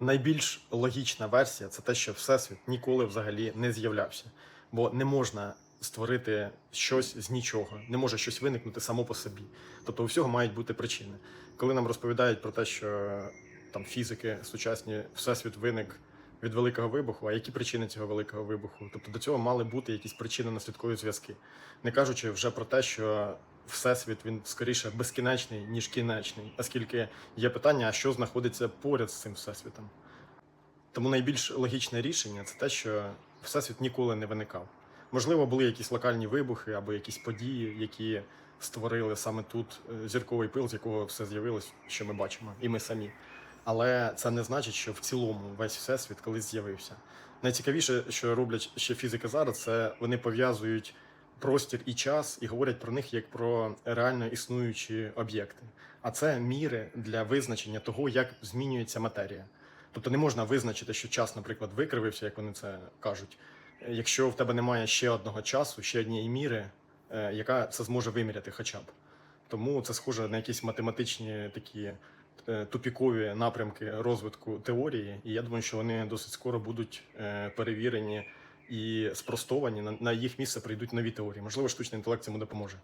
найбільш логічна версія це те, що Всесвіт ніколи взагалі не з'являвся, бо не можна створити щось з нічого, не може щось виникнути само по собі. Тобто у всього мають бути причини. Коли нам розповідають про те, що там фізики сучасні всесвіт виник від великого вибуху, а які причини цього великого вибуху? Тобто до цього мали бути якісь причини наслідкові зв'язки, не кажучи вже про те, що всесвіт він скоріше безкінечний ніж кінечний, оскільки є питання, що знаходиться поряд з цим всесвітом. Тому найбільш логічне рішення це те, що всесвіт ніколи не виникав. Можливо, були якісь локальні вибухи або якісь події, які створили саме тут е, зірковий пил, з якого все з'явилось, що ми бачимо, і ми самі. Але це не значить, що в цілому весь всесвіт колись з'явився. Найцікавіше, що роблять ще фізики зараз, це вони пов'язують простір і час і говорять про них як про реально існуючі об'єкти. А це міри для визначення того, як змінюється матерія. Тобто не можна визначити, що час, наприклад, викривився, як вони це кажуть, якщо в тебе немає ще одного часу, ще однієї міри, е, яка це зможе виміряти хоча б. Тому це схоже на якісь математичні такі е, тупікові напрямки розвитку теорії, і я думаю, що вони досить скоро будуть е, перевірені і спростовані. На- їх місце прийдуть нові теорії. Можливо, штучний інтелект цьому допоможе.